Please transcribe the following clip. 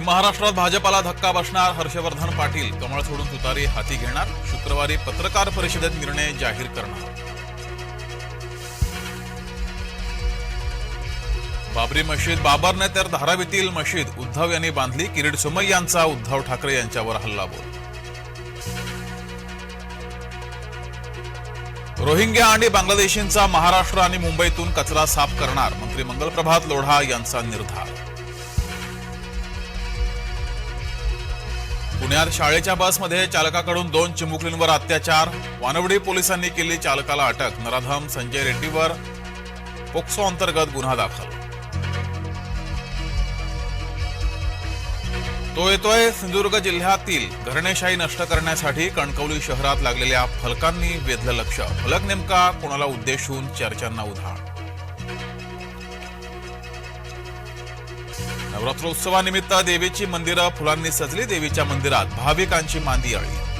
महाराष्ट्रात भाजपाला धक्का बसणार हर्षवर्धन पाटील. कमळ सोडून तुतारी हाती घेणार शुक्रवारी पत्रकार परिषदेत निर्णय जाहीर करणार. बाबरी मशीद बाबरने तर धारावीतील मशीद उद्धव यांनी बांधली किरीट सुमय यांचा उद्धव ठाकरे यांच्यावर हल्लाबोल. रोहिंग्या आणि बांगलादेशींचा महाराष्ट्र आणि मुंबईतून कचरा साफ करणार मंत्री मंगलप्रभात लोढा यांचा निर्धार. पुण्यात शाळेच्या बसमध्ये चालकाकडून दोन चिमुकलींवर अत्याचार. वानवडी पोलिसांनी केली चालकाला अटक. नराधम संजय रेड्डीवर पोक्सो अंतर्गत गुन्हा दाखल. तो येतोय सिंधुदुर्ग जिल्ह्यातील घरणेशाही नष्ट करण्यासाठी कणकवली शहरात लागलेल्या फलकांनी वेधलं लक्ष. फलक नेमका कोणाला उद्देशून चर्चांना उधाण? नवरात्रोत्सवानिमित्त देवीची मंदिरं फुलांनी सजली देवीच्या मंदिरात भाविकांची मांदी आळी